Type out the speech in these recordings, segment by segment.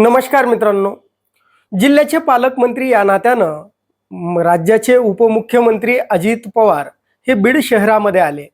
नमस्कार मित्रांनो. जिल्ह्याचे पालकमंत्री या नात्यानं राज्याचे उपमुख्यमंत्री अजित पवार हे बीड शहरामध्ये आले.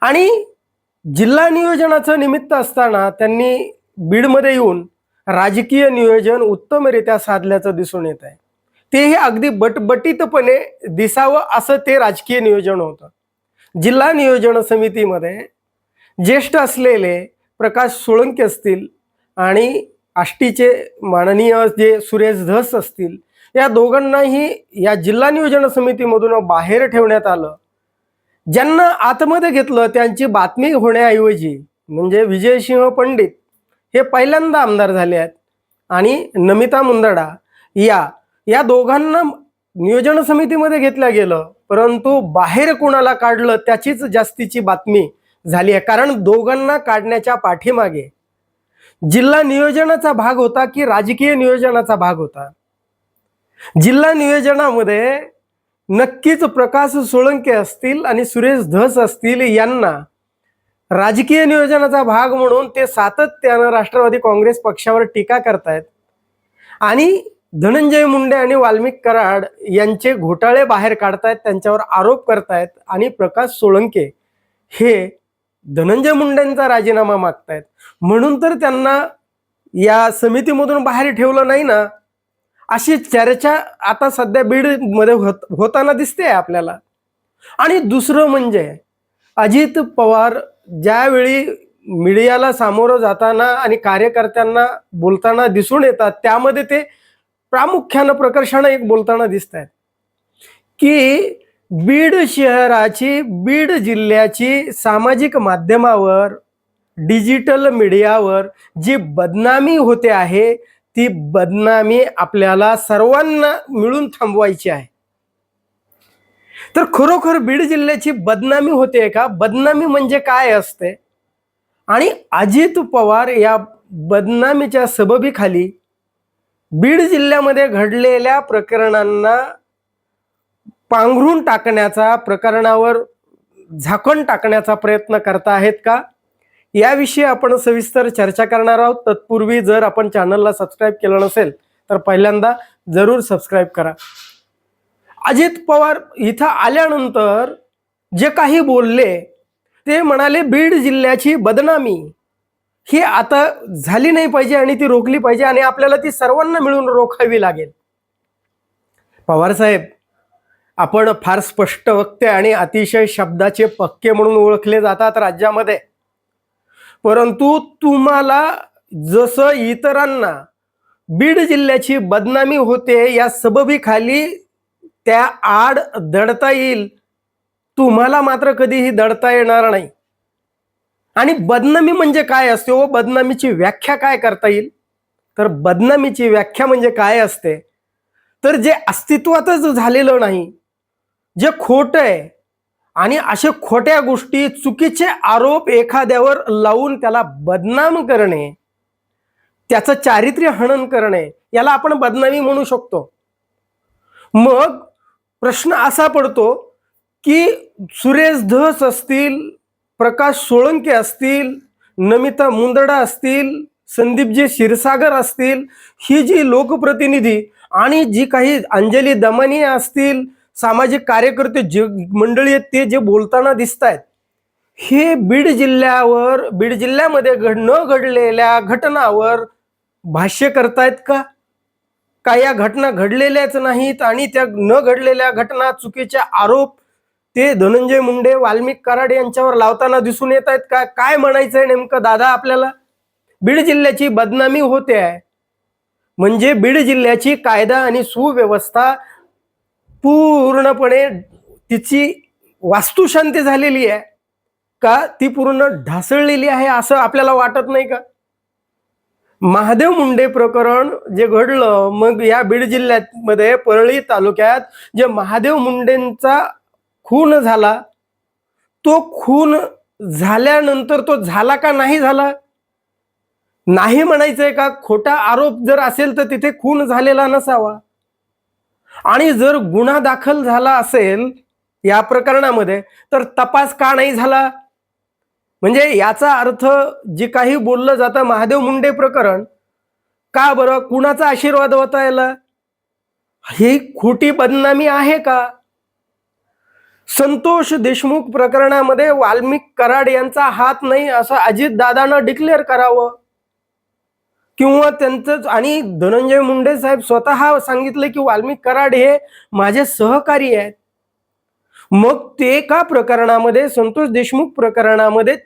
आणि जिल्हा नियोजनाचं निमित्त असताना त्यांनी बीडमध्ये येऊन राजकीय नियोजन उत्तमरित्या साधल्याचं दिसून येत आहे. तेही अगदी बटबटीतपणे दिसावं असं ते राजकीय नियोजन होतं. जिल्हा नियोजन समितीमध्ये ज्येष्ठ असलेले प्रकाश सोळंके असतील आणि आष्टीचे माननीय जे सुरेश धस असतील या दोघांनाही या जिल्हा नियोजन समितीमधून बाहेर ठेवण्यात आलं. ज्यांना आतमध्ये घेतलं त्यांची बातमी होण्याऐवजी म्हणजे विजयसिंह पंडित हे पहिल्यांदा आमदार झाले आहेत. आणि नमिता मुंदडा या या दोघांना नियोजन समितीमध्ये घेतलं गेलं परंतु बाहेर कोणाला काढलं त्याचीच जास्तीची बातमी झाली आहे. कारण दोघांना काढण्याच्या पाठीमागे जिल्हा नियोजनाचा भाग होता की राजकीय नियोजनाचा भाग होता? जिल्हा नियोजनामध्ये नक्कीच प्रकाश सोळंके असतील आणि सुरेश धस असतील यांना राजकीय नियोजनाचा भाग म्हणून ते सातत्यानं राष्ट्रवादी काँग्रेस पक्षावर टीका करतायत. आणि धनंजय मुंडे आणि वाल्मिक कराड यांचे घोटाळे बाहेर काढतायत त्यांच्यावर आरोप करतायत आणि प्रकाश सोळंके हे धनंजय मुंडेंचा राजीनामा मागतायत. म्हणून तर त्यांना या समितीमधून बाहेर ठेवलं नाही ना अशी चर्चा आता सध्या बीडमध्ये होत होताना दिसते आपल्याला. आणि दुसरं म्हणजे अजित पवार ज्यावेळी मीडियाला सामोरं जाताना आणि कार्यकर्त्यांना बोलताना दिसून येतात त्यामध्ये ते प्रामुख्यानं प्रकर्षानं एक बोलताना दिसत आहेत की बीड शहराची बीड जिल्ह्याची सामाजिक माध्यमावर डिजिटल मीडियावर जी बदनामी होते आहे ती बदनामी आपल्याला सर्वांना मिळून थांबवायची आहे. तर खरोखर बीड जिल्ह्याची बदनामी होते का? बदनामी म्हणजे काय असते? आणि अजित पवार या बदनामीच्या सबबीखाली बीड जिल्ह्यामध्ये घडलेल्या प्रकरणांना पांघरून टाकण्याचा प्रकरणावर झाकण टाकण्याचा प्रयत्न करता आहेत का? याविषयी आपण सविस्तर चर्चा करणार आहोत. तत्पूर्वी जर आपण चॅनलला सबस्क्राईब केलं नसेल तर पहिल्यांदा जरूर सबस्क्राईब करा. अजित पवार इथं आल्यानंतर जे काही बोलले ते म्हणाले बीड जिल्ह्याची बदनामी ही आता झाली नाही पाहिजे आणि ती रोखली पाहिजे आणि आपल्याला ती सर्वांना मिळून रोखावी लागेल. पवार साहेब आपण फार स्पष्ट वक्ते आणि अतिशय शब्दाचे पक्के म्हणून ओळखले जातात राज्यामध्ये. परंतु तुम्हाला जसं इतरांना बीड जिल्ह्याची बदनामी होते या सबबीखाली त्या आड दडता येईल. तुम्हाला मात्र कधीही दडता येणार नाही. आणि बदनामी म्हणजे काय असते व बदनामीची व्याख्या काय करता येईल? तर बदनामीची व्याख्या म्हणजे काय असते? तर जे अस्तित्वातच झालेलं नाही जे खोट आहे आणि अशा खोट्या गोष्टी चुकीचे आरोप एखाद्यावर लावून त्याला बदनाम करणे त्याचं चारित्र्य हनन करणे याला आपण बदनामी म्हणू शकतो. मग प्रश्न असा पडतो की सुरेश धस असतील प्रकाश सोळंके असतील नमिता मुंदडा असतील संदीपजी क्षीरसागर असतील ही जी लोकप्रतिनिधी आणि जी काही अंजली दमानी असतील सामाजिक कार्यकर्ते जे मंडळी आहेत ते जे बोलताना दिसत आहेत हे बीड जिल्ह्यावर बीड जिल्ह्यामध्ये घड न घडलेल्या घटनावर भाष्य करतायत का? का या घटना घडलेल्याच नाहीत आणि त्या न घडलेल्या घटना चुकीचे आरोप ते धनंजय मुंडे वाल्मिक कराड यांच्यावर लावताना दिसून येत आहेत का? काय म्हणायचंय नेमकं दादा आपल्याला? बीड जिल्ह्याची बदनामी होते आहे. म्हणजे बीड जिल्ह्याची कायदा आणि सुव्यवस्था पूर्णपणे तिची वास्तुशांती झालेली आहे का? ती पूर्ण ढासळलेली आहे असं आपल्याला वाटत नाही का? महादेव मुंडे प्रकरण जे घडलं मग या बीड जिल्ह्यामध्ये परळी तालुक्यात जे महादेव मुंडेंचा खून झाला तो खून झाल्यानंतर तो झाला का नाही झाला? नाही म्हणायचंय का? खोटा आरोप जर असेल तर तिथे खून झालेला नसावा. आणि जर गुन्हा दाखल झाला असेल या प्रकरणामध्ये तर तपास का नाही झाला? म्हणजे याचा अर्थ जे काही बोललं जातं महादेव मुंडे प्रकरण का बरं? कुणाचा आशीर्वाद होता याला? ही खोटी बदनामी आहे का? संतोष देशमुख प्रकरणामध्ये वाल्मिक कराड यांचा हात नाही असं अजित दादानं डिक्लेअर करावं. किंवा त्यांचं आणि धनंजय मुंडे साहेब स्वतः सांगितलं की वाल्मिक कराड हे माझे सहकारी आहेत. मग ते का प्रकरणामध्ये संतोष देशमुख प्रकरणामध्ये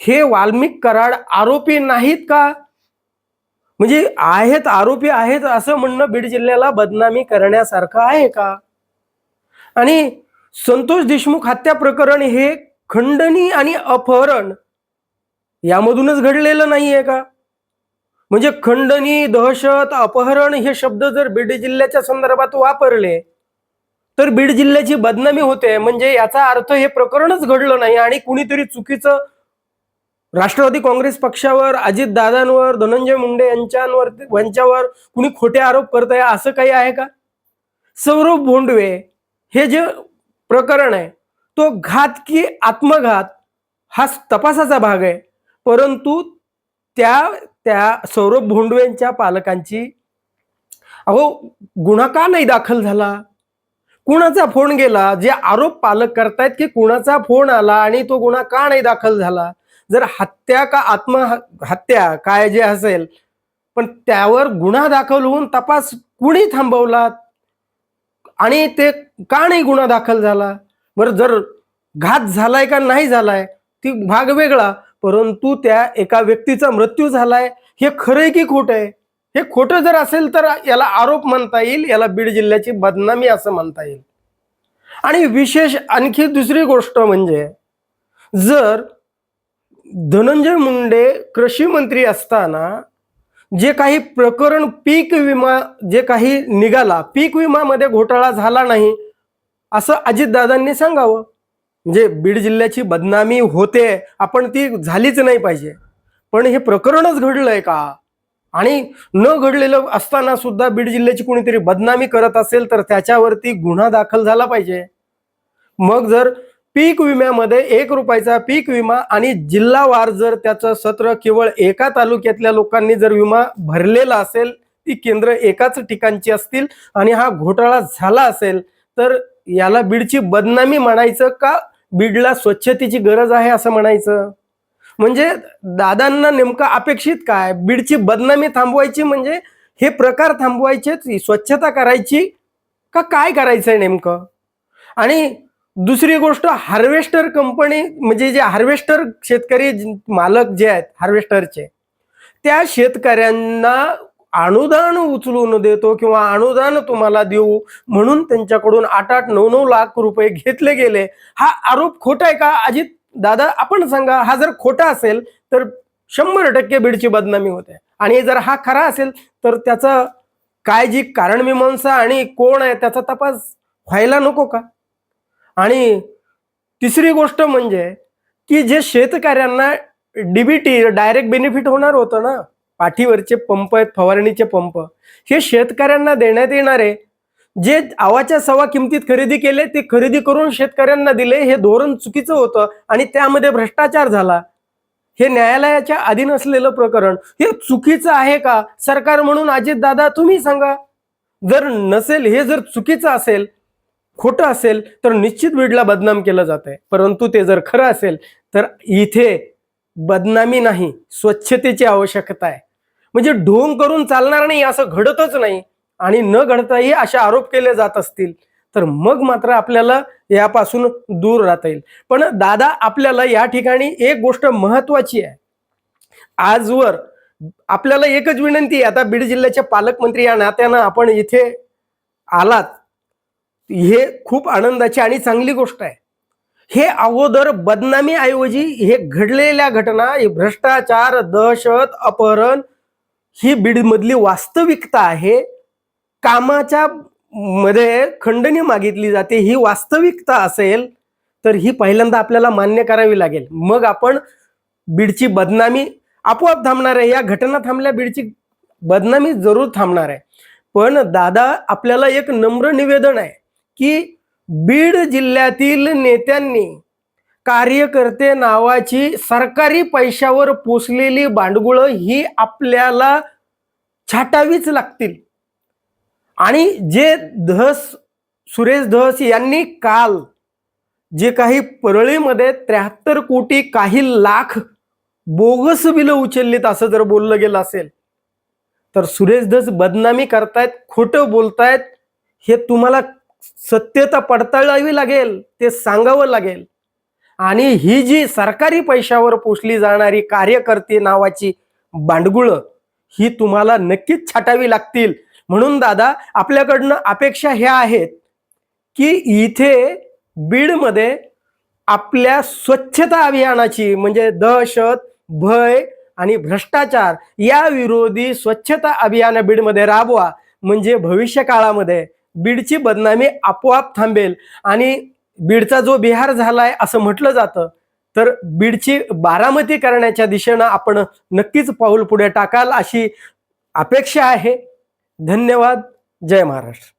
हे वाल्मिक कराड आरोपी नाहीत का? म्हणजे आहेत आरोपी आहेत असं म्हणणं बीड जिल्ह्याला बदनामी करण्यासारखं आहे का? आणि संतोष देशमुख हत्या प्रकरण हे खंडणी आणि अपहरण यामधूनच घडलेलं नाहीये का? म्हणजे खंडणी दहशत अपहरण हे शब्द जर बीड जिल्ह्याच्या संदर्भात वापरले तर बीड जिल्ह्याची बदनामी होते. म्हणजे याचा अर्थ हे प्रकरणच घडलं नाही आणि कुणीतरी चुकीचं राष्ट्रवादी काँग्रेस पक्षावर अजित दादांवर धनंजय मुंडे यांच्यावर यांच्यावर कुणी खोटे आरोप करताय असं काही आहे का? सौरभ भोंडवे हे जे प्रकरण आहे तो घात की आत्मघात हा तपासाचा भाग आहे. परंतु त्या त्या सौरभ भोंडवेंच्या पालकांची अहो गुन्हा का नाही दाखल झाला? कुणाचा फोन गेला? जे आरोप पालक करतायत की कुणाचा फोन आला आणि तो गुन्हा का नाही दाखल झाला? जर हत्या का आत्महत्या काय जे असेल पण त्यावर गुन्हा दाखल होऊन तपास कुणी थांबवला आणि ते का नाही गुन्हा दाखल झाला? बरं जर घात झालाय का नाही झालाय ती भाग वेगळा. परंतु त्या एका व्यक्तीचा मृत्यू झालाय. हे खरंय की खोट आहे हे खोटं जर असेल तर याला आरोप म्हणता येईल याला बीड जिल्ह्याची बदनामी असं म्हणता येईल. आणि विशेष आणखी दुसरी गोष्ट म्हणजे जर धनंजय मुंडे कृषी मंत्री असताना जे काही प्रकरण पीक विमा जे काही निघाला पीक विमामध्ये घोटाळा झाला नाही असं अजितदादांनी सांगावं. म्हणजे बीड जिल्ह्याची बदनामी होते आपण ती झालीच नाही पाहिजे. पण हे प्रकरणच घडलंय का? आणि न घडलेलं असताना सुद्धा बीड जिल्ह्याची कोणीतरी बदनामी करत असेल तर त्याच्यावरती गुन्हा दाखल झाला पाहिजे. मग जर पीक विम्यामध्ये एक रुपयाचा पीक विमा आणि जिल्हावार जर त्याचं सत्र केवळ एका तालुक्यातल्या लोकांनी जर विमा भरलेला असेल ती केंद्र एकाच ठिकाणची असतील आणि हा घोटाळा झाला असेल तर याला बीडची बदनामी म्हणायचं का? बीडला स्वच्छतेची गरज आहे असं म्हणायचं? म्हणजे दादांना नेमकं अपेक्षित काय? बीडची बदनामी थांबवायची म्हणजे हे प्रकार थांबवायचे स्वच्छता करायची का काय करायचंय नेमकं? आणि दुसरी गोष्ट हार्वेस्टर कंपनी म्हणजे जे हार्वेस्टर शेतकरी मालक जे आहेत हार्वेस्टरचे त्या शेतकऱ्यांना अनुदान उचलून देतो किंवा अनुदान तुम्हाला देऊ म्हणून त्यांच्याकडून आठ आठ नऊ नऊ लाख रुपये घेतले गेले. हा आरोप खोटा आहे का? अजित दादा आपण सांगा हा जर खोटा असेल तर शंभर टक्के बीडची बदनामी होते. आणि जर हा खरा असेल तर त्याचं काय जी कारण मीमांसा आणि कोण आहे त्याचा तपास व्हायला नको का? आणि तिसरी गोष्ट म्हणजे की जे शेतकऱ्यांना डीबीटी डायरेक्ट बेनिफिट होणार होतं ना? पाठीवरचे पंप आहेत फवारणीचे पंप. हे शेतकऱ्यांना देण्यात येणारे जे आवाच्या सवा किमतीत खरेदी केले ते खरेदी करून शेतकऱ्यांना दिले हे धोरण चुकीचं होतं आणि त्यामध्ये भ्रष्टाचार झाला. हे न्यायालयाच्या अधीन असलेलं प्रकरण हे चुकीचं आहे का? सरकार म्हणून अजित दादा तुम्ही सांगा. जर नसेल हे जर चुकीचं असेल खोटं असेल तर निश्चित बीडला बदनाम केलं जात आहे परंतु ते जर खरं असेल तर इथे बदनामी नाही स्वच्छतेची आवश्यकता आहे. म्हणजे ढोंग करून चालणार नाही असं घडतच नाही. आणि न घडताही असे आरोप केले जात असतील तर मग मात्र आपल्याला यापासून दूर राहता येईल. पण दादा आपल्याला या ठिकाणी एक गोष्ट महत्वाची आहे. आजवर आपल्याला एकच विनंती आहे. आता बीड जिल्ह्याचे पालकमंत्री या नात्यानं आपण इथे आलात. हे खूप आनंदाची आणि चांगली गोष्ट आहे. हे अगोदर बदनामी ऐवजी हे घडलेल्या घटना भ्रष्टाचार दहशत अपहरण ही बीडमधली वास्तविकता आहे. कामाच्या मध्ये खंडणी मागितली जाते ही वास्तविकता असेल तर ही पहिल्यांदा आपल्याला मान्य करावी लागेल. मग आपण बीडची बदनामी आपोआप थांबणार आहे. या घटना थांबल्या बीडची बदनामी जरूर थांबणार आहे. पण दादा आपल्याला एक नम्र निवेदन आहे की बीड जिल्ह्यातील नेत्यांनी कार्यकर्ते नावाची सरकारी पैशावर पोचलेली भांडगुळं ही आपल्याला छाटावीच लागतील. आणि जे धस सुरेश धस यांनी काल जे काही परळीमध्ये त्र्याहत्तर कोटी काही लाख बोगस बिलं उचललीत असं जर बोललं गेलं असेल तर सुरेश धस बदनामी करतायत खोटं बोलतायत हे तुम्हाला सत्यता पडताळावी लागेल ते सांगावं लागेल. आणि ही जी सरकारी पैशावर पोचली जाणारी कार्यकर्ते नावाची भांडगुळं ही तुम्हाला नक्कीच छाटावी लागतील. म्हणून दादा आपल्याकडनं अपेक्षा ह्या आहेत की इथे बीडमध्ये आपल्या स्वच्छता अभियानाची म्हणजे दहशत भय आणि भ्रष्टाचार या विरोधी स्वच्छता अभियान बीडमध्ये राबवा. म्हणजे भविष्य काळामध्ये बीडची बदनामी आपोआप थांबेल आणि बीडचा जो बिहार झालाय असं म्हटलं जातं तर बीडची बारामती करण्याच्या दिशेनं आपण नक्कीच पाऊल पुढे टाकाल अशी अपेक्षा आहे. धन्यवाद. जय महाराष्ट्र.